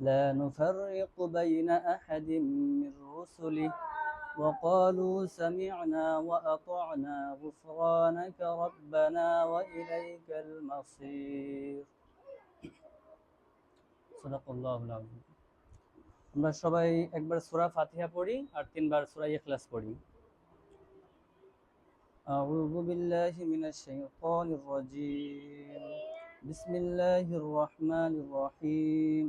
لا نفرق بين أحد من رسله وقالوا سمعنا وأطعنا غفرانك ربنا وإليك المصير صدق الله العظيم আমরা সবাই একবার সূরা ফাতিহা পড়ি আর তিনবার সূরা ইখলাস পড়ি أعوذ بالله من الشيطان الرجيم بسم الله الرحمن الرحيم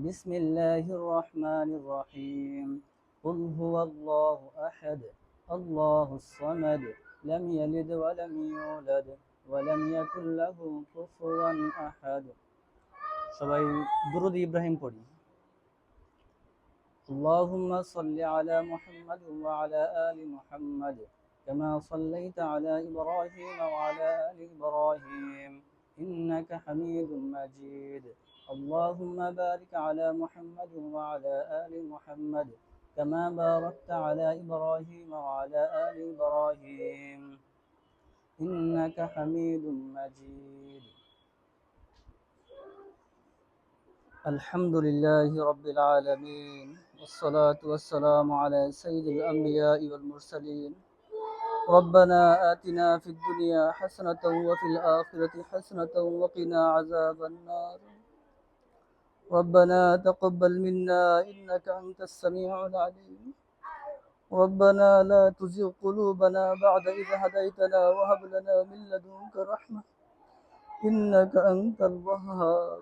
بسم الله الرحمن الرحيم قل هو الله أحد الله الصمد لم يلد ولم يولد ولم يكن له كفوا أحد সবাই দুরুদ ইব্রাহিম পড়ি اللهم صل على محمد وعلى آل محمد كما صليت على إبراهيم وعلى آل إبراهيم إنك حميد مجيد. اللهم بارك على محمد وعلى آل محمد كما باركت على إبراهيم وعلى آل إبراهيم. إنك حميد مجيد. الحمد لله رب العالمين والصلاة والسلام على سيد الأنبياء والمرسلين ربنا آتنا في الدنيا حسنة وفي الآخرة حسنة وقنا عذاب النار. ربنا تقبل منا إنك أنت السميع العليم. ربنا لا تزغ قلوبنا بعد إذ هديتنا وهب لنا من لدنك رحمة. إنك أنت الوهاب.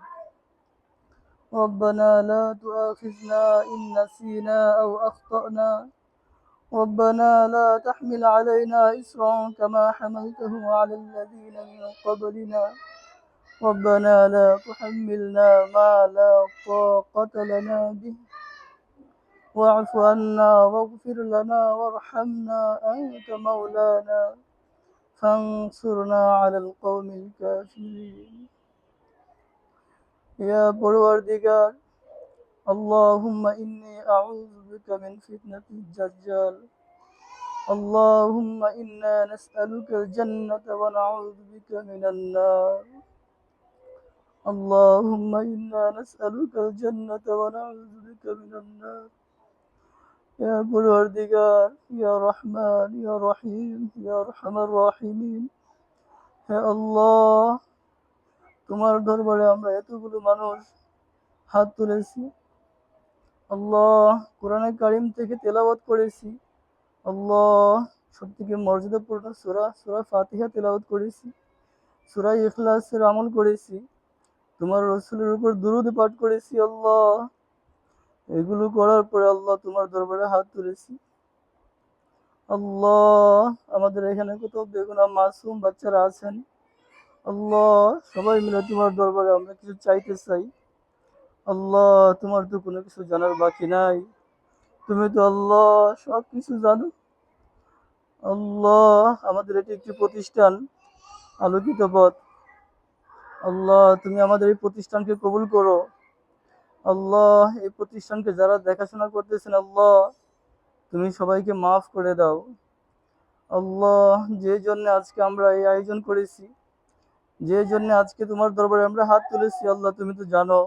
ربنا لا تؤاخذنا إن نسينا أو أخطأنا. ربنا لا تحمل علينا إسرا كما حملته على الذين من قبلنا. ربنا لا تحملنا ما لا طاقة لنا به. واعف عنا واغفر لنا وارحمنا أنت مولانا. فانصرنا على القوم الكافرين. يا پروردگار اللهم إني أعوذ بك من فتنة الدجال اللهم إنا نسألك الجنة ونعوذ بك من النار اللهم إنا نسألك الجنة ونعوذ بك من النار يا پروردگار يا رحمن يا رحيم يا أرحم الراحمين يا الله তোমার দরবারে আমরা এতগুলো মানুষ হাত তুলেছি আল্লাহ কোরআনে কারিম থেকে তেলাওয়াত করেছি। আল্লাহ সবথেকে মর্যাদাপূর্ণ সুরা সুরা ফাতিহা তেলাওয়াত করেছি। সুরা ইখলাসের আমল করেছি। তোমার রসুলের উপর দুরুদ পাঠ করেছি আল্লাহ। এগুলো করার পরে আল্লাহ তোমার দরবারে হাত তুলেছি। আল্লাহ আমাদের এখানে কত বেগুনা মাসুম বাচ্চারা আছেন। আল্লাহ সবাই মিলে তোমার দরবারে আমরা কিছু চাইতে চাই। আল্লাহ, তোমার তো কোনো কিছু জানার বাকি নাই। তুমি তো আল্লাহ, সব কিছু জানো। আল্লাহ, আমাদের এটি একটি প্রতিষ্ঠান, আলোকিত পথ। আল্লাহ, তুমি আমাদের এই প্রতিষ্ঠানকে কবুল করো। আল্লাহ, এই প্রতিষ্ঠানকে যারা দেখাশোনা করতেছেন, আল্লাহ, তুমি সবাইকে মাফ করে দাও। আল্লাহ, যে জন্য আজকে আমরা এই আয়োজন করেছি, যে জন্য আজকে তোমার দরবারে আমরা হাত তুলেছি, আল্লাহ, তুমি তো জানো।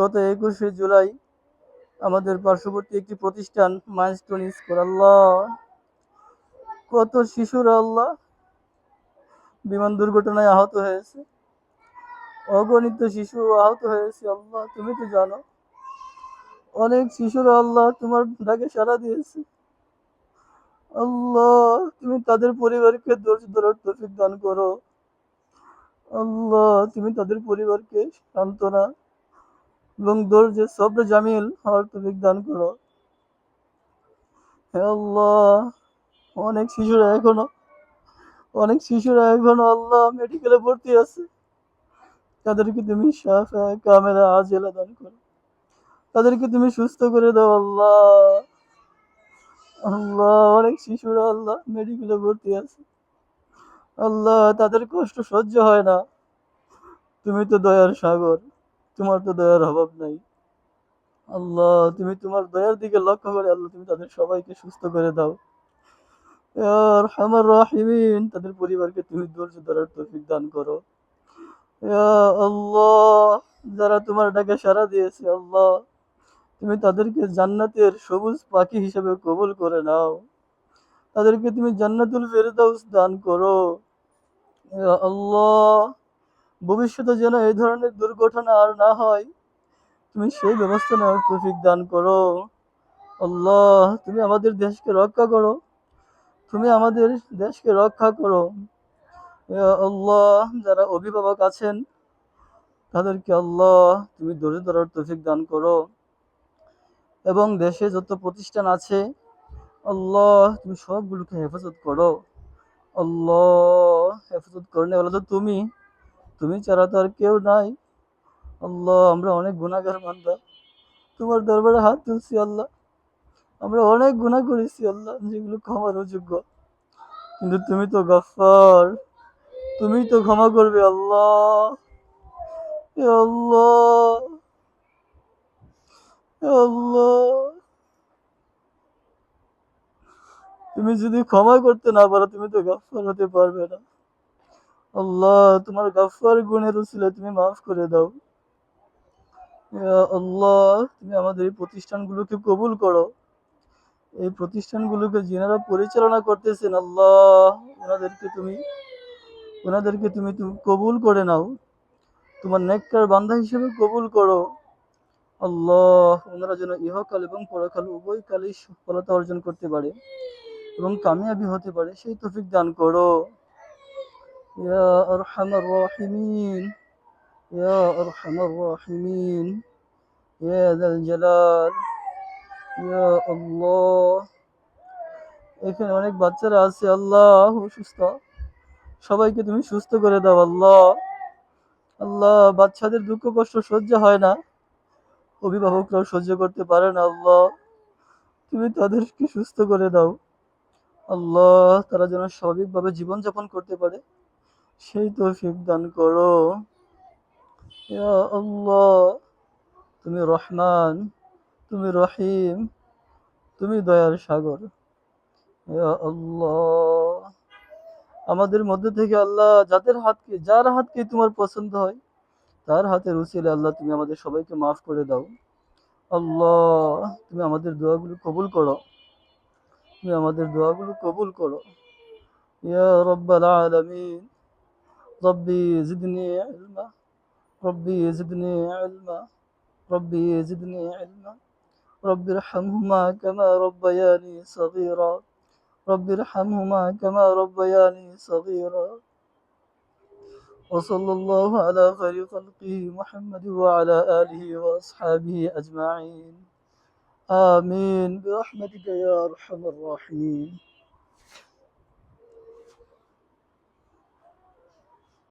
গত একুশে জুলাই আমাদের পার্শ্ববর্তী একটি প্রতিষ্ঠান মাইলস্টোন স্কুল আল্লাহ, কত শিশুরা আল্লাহ বিমান দুর্ঘটনায় আহত হয়েছে। অগণিত শিশু আহত হয়েছে আল্লাহ, তুমি তো জানো। অনেক শিশুরা আল্লাহ তোমার ডাকে সাড়া দিয়েছে। আল্লাহ, তুমি তাদের পরিবারকে ধৈর্য ধরার তৌফিক দান করো। আল্লাহ, তুমি তাদের পরিবারকে সান্ত্বনা এবং ধৈর্য, সব্র, জামিল হওয়ার তৌফিক দান করো। আল্লাহ, অনেক শিশুরা এখনও, অনেক শিশুরা এখনও আল্লাহ মেডিকেলে ভর্তি আছে। তাদেরকে তুমি সাফা, কামেলা দান করো। তাদেরকে তুমি সুস্থ করে দাও আল্লাহ। আল্লাহ, অনেক শিশুরা আল্লাহ মেডিকেলে ভর্তি আছে। আল্লাহ, তাদের কষ্ট সহ্য হয় না। তুমি তো দয়ার সাগর। তোমার তো দয়ার অভাব নাই। আল্লাহ, তুমি তোমার দয়ার দিকে লক্ষ্য করে আল্লাহ, তুমি তাদের সবাইকে সুস্থ করে দাও। আমার রাহিমিন, তাদের পরিবারকে তুমি ধৈর্য ধরার তৌফিক দান করো। আল্লাহ, যারা তোমার ডাকে সাড়া দিয়েছে, আল্লাহ, তুমি তাদেরকে জান্নাতের সবুজ পাখি হিসেবে কবুল করে নাও। তাদেরকে তুমি জান্নাতুল ফেরদাউস দান করো। আল্লাহ ভবিষ্যতে যেন এই ধরনের দুর্ঘটনা আর না হয়, তুমি সেই ব্যবস্থা নেওয়ার তৌফিক দান করো। আল্লাহ, তুমি আমাদের দেশকে রক্ষা করো। তুমি আমাদের দেশকে রক্ষা করো। আল্লাহ, যারা অভিভাবক আছেন, তাদেরকে আল্লাহ, তুমি ধরে ধরার তৌফিক দান করো। এবং দেশে যত প্রতিষ্ঠান আছে, আল্লাহ, তুমি সবগুলোকে হেফাজত করো। আল্লাহ, হেফাজত করনে বলো তো তুমি তুমি ছাড়া তো আর কেউ নাই। আল্লাহ, আমরা অনেক গুণাগার বান্দা। তোমার দরবারে হাত তুলছি আল্লাহ। আমরা অনেক গুণা করেছি আল্লাহ, যেগুলো ক্ষমার অযোগ্য। কিন্তু তুমি তো গফার তুমি তো ক্ষমা করবে আল্লাহ। আল্লাহ। আল্লাহ। তুমি যদি ক্ষমা করতে না পারো, তুমি তো গফার হতে পারবে না। আল্লাহ, তোমার গফার গুণের উসিলে তুমি মাফ করে দাও। আল্লাহ, তুমি আমাদের এই প্রতিষ্ঠানগুলোকে কবুল করো। এই প্রতিষ্ঠানগুলোকে যিনারা পরিচালনা করতেছেন, আল্লাহ, ওনাদেরকে তুমি ওনাদেরকে তুমি কবুল করে নাও। তোমার নেককার বান্ধা হিসেবে কবুল করো। আল্লাহ, ওনারা যেন ইহকাল এবং পরকাল উভয় কালেই সফলতা অর্জন করতে পারে এবং কামিয়াবি হতে পারে, সেই তফিক দান করো। ইয়া আরহামার রাহিমিন ইয়া আরহামার রাহিমিন ইয়া যাল জালাল ইয়া আল্লাহ এখানে অনেক বাচ্চারা আছে, আল্লাহ অসুস্থ সবাইকে তুমি সুস্থ করে দাও, আল্লাহ। আল্লাহ, বাচ্চাদের দুঃখ, কষ্ট সহ্য হয় না। অভিভাবকরাও সহ্য করতে পারে না, আল্লাহ। তুমি তাদেরকে সুস্থ করে দাও, আল্লাহ। তারা যেন স্বাভাবিকভাবে জীবনযাপন করতে পারে। সেই তৌফিক দান করো। আল্লাহ, তুমি রহমান, তুমি রহিম, তুমি দয়ার সাগর। আল্লাহ, আমাদের মধ্যে থেকে আল্লাহ যাদের হাতকে, যার হাতকে তোমার পছন্দ হয়, তার হাতের উচিলে আল্লাহ তুমি আমাদের সবাইকে মাফ করে দাও। আল্লাহ, তুমি আমাদের দোয়াগুলো কবুল করো। তুমি আমাদের দোয়াগুলো কবুল করো। ইয়া রব্বাল আলামিন। ربي زدني علما. ربي زدني علما. ربي زدني علما. ربي ارحمهما كما ربياني صغيرا. ربي ارحمهما كما ربياني صغيرا. وصلى الله على خير خلقه محمد وعلى آله وأصحابه أجمعين. آمين برحمتك يا أرحم الراحمين.